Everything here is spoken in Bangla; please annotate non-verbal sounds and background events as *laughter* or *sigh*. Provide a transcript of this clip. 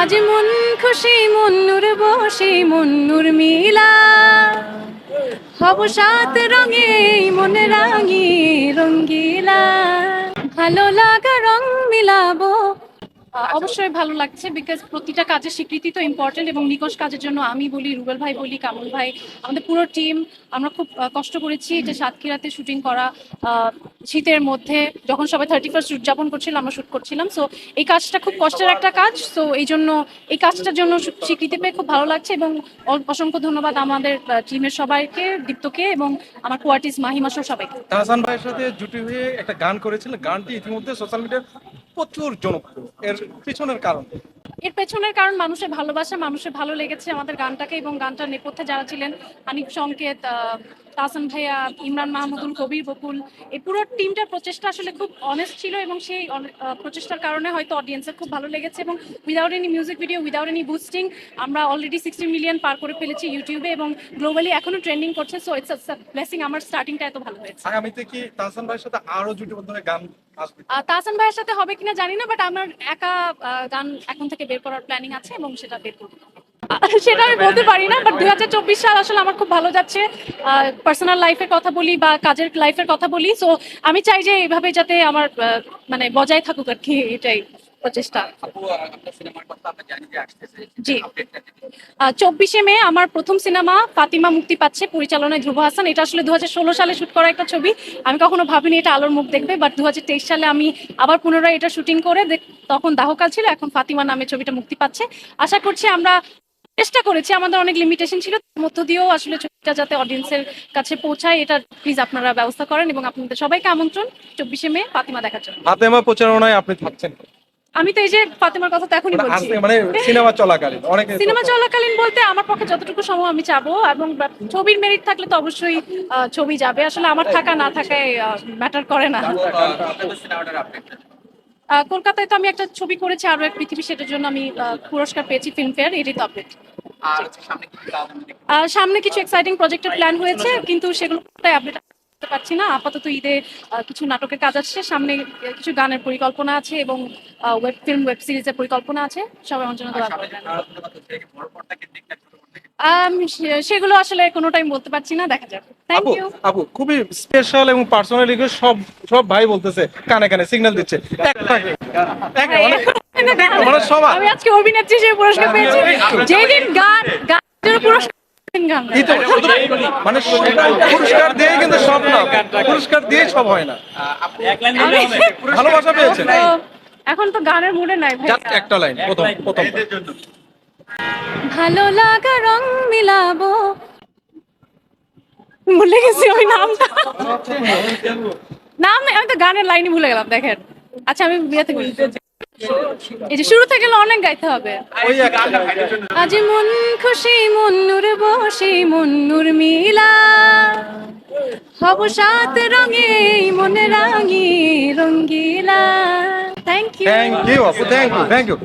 আজ মন খুশি, মন্নুর বসে, মন্নুর মিলা। হব সাত রঙে, মন রাঙি রঙ্গিলা। ভালো লাগা রং মিলাবো অবশ্যই ভালো লাগছে বিকজ প্রতিটা কাজের স্বীকৃতি তো ইম্পর্টেন্ট এবং নিকশ কাজের জন্য আমি বলি রুবেল ভাই বলি কামল ভাই আমাদের পুরো টিম আমরা খুব কষ্ট করেছি এটা সাতক্ষীরাতে শুটিং করা শীতের মধ্যে যখন সবাই থার্টি ফার্স্ট উদযাপন করছিল আমরা শুট করছিলাম। সো এই কাজটা খুব কষ্টের একটা কাজ। সো এই জন্য এই কাজটার জন্য স্বীকৃতি পেয়ে খুব ভালো লাগছে এবং অসংখ্য ধন্যবাদ আমাদের টিমের সবাইকে দীপ্তকে এবং আমার কোয়ার্টিস্ট মাহিমা সহ সবাইকে। তাহসান ভাইয়ের সাথে জুটি হয়ে একটা গান করেছিলেন। গানটি ইতিমধ্যে সোশ্যাল মিডিয়ায় প্রচুর জনপ্রিয় এর পিছনের কারণ। এর পেছনের কারণ মানুষের ভালোবাসা, মানুষের ভালো লেগেছে আমাদের গানটাকে এবং গানটার নেপথ্যে যারা ছিলেন, আনিক সংকেত আহ, তাহসান ভাইয়া ইমরান মাহমুদুল কবির বকুল এই পুরো টিমটার প্রচেষ্টা আসলে খুব অনেস্ট ছিল এবং সেই প্রচেষ্টার কারণে হয়তো অডিয়েন্সের খুব ভালো লেগেছে এবং without any music video without any boosting আমরা অলরেডি সিক্সটি মিলিয়ন পার করে ফেলেছি ইউটিউবে এবং গ্লোবালি এখনও ট্রেন্ডিং করছে সো ইটস ব্লেসিং আমার স্টার্টিংটা এত ভালো হয়েছে। আগামীতে কি তাহসান ভাইয়ের সাথে আরও জুটিবদ্ধ হয়ে গান তাহসান ভাইয়ের সাথে হবে কিনা জানি না বাট আমার একা গান এখন থেকে বের করার প্ল্যানিং আছে এবং সেটা বের করব। *laughs* সেটা আমি বলতে পারি না বাট চব্বিশ সাল আসলে আমার খুব ভালো যাচ্ছে। পার্সোনাল লাইফের কথা বলি বা কাজের লাইফের কথা বলি সো আমি চাই যে এইভাবে যাতে আমার মানে বজায় থাকুক আর কি এটাই প্রচেষ্টা। জি। চব্বিশে মে আমার প্রথম সিনেমা ফাতিমা মুক্তি পাচ্ছে পরিচালনায় ধ্রুব হাসান। এটা আসলে দু হাজার ষোলো সালে শুট করা একটা ছবি। আমি কখনো ভাবিনি এটা আলোর মুখ দেখবে বাট দু হাজার তেইশ সালে আমি আবার পুনরায় এটা শুটিং করে তখন দাহকাল ছিল, এখন ফাতিমা নামে ছবিটা মুক্তি পাচ্ছে। আশা করছি আমরা চেষ্টা করেছি আমাদের অনেক লিমিটেশন ছিল তার মধ্য দিয়েও আসলে ছবিটা যাতে অডিয়েন্সের কাছে পৌঁছায় এটা প্লিজ আপনারা ব্যবস্থা করেন এবং আপনাদের সবাইকে আমন্ত্রণ চব্বিশে মে ফাতিমা দেখার জন্য। ফাতেমা প্রচারণায় আপনি থাকছেন। আমি তো এই যে ফাতিমার কথা তো এখনই মানে বলছি। মানে সিনেমা চলাকালীন অনেকে সিনেমা চলাকালীন বলতে আমার পক্ষে যতটুকু সময় আমি চাবো এবং ছবির মেরিট থাকলে তো অবশ্যই আহ, ছবি যাবে। আসলে আমার থাকা না থাকায় ম্যাটার করে না। কলকাতায় তো আমি একটা ছবি করেছি আরও এক পৃথিবী সেটার জন্য আমি পুরস্কার পেয়েছি ফিল্মফেয়ার এটাই তো আপডেট সামনে কিছু এক্সাইটিং প্রজেক্টের প্ল্যান হয়েছে কিন্তু সেগুলো আপডেট করতে পারছি না। আপাতত ঈদে কিছু নাটকের কাজ আসছে সামনে কিছু গানের পরিকল্পনা আছে এবং ওয়েব ফিল্ম ওয়েব সিরিজের পরিকল্পনা আছে। সবাই আমার জন্য দোয়া করবেন। সেগুলো আসলে কোনোটাই বলতে পারছি না দেখা যাবে থ্যাংক আপু ইউ আপু খুবই স্পেশাল এবং পার্সোনালি সব সব ভাই বলতেছে কানে কানে সিগন্যাল দিচ্ছে। মানে আমি আজকে অভিনেত্রী হিসেবে পুরস্কার পেয়েছি। যেদিন গান গানের পুরস্কার গান। মানে পুরস্কার দিয়ে কিন্তু সব না পুরস্কার দিয়ে সব হয় না। ভালোবাসা পেয়েছেন। এখন তো গানের মুডে নাই একটা লাইন প্রথম প্রথম। ভালো লাগা রং মিলাবো। ভুলে গেছি ওই নামটা। নাম আমি তো গানের লাইনই ভুলে গেলাম, দেখেন। আচ্ছা আমি বিয়েতে এই যে শুরু থেকে অনেক গাইতে হবে। আজ মন খুশি, মন্নুর বসে, মন্নুর মিলা। হব সাত রঙে, মনে রাঙি রঙ্গিলা। Thank you thank you thank you thank you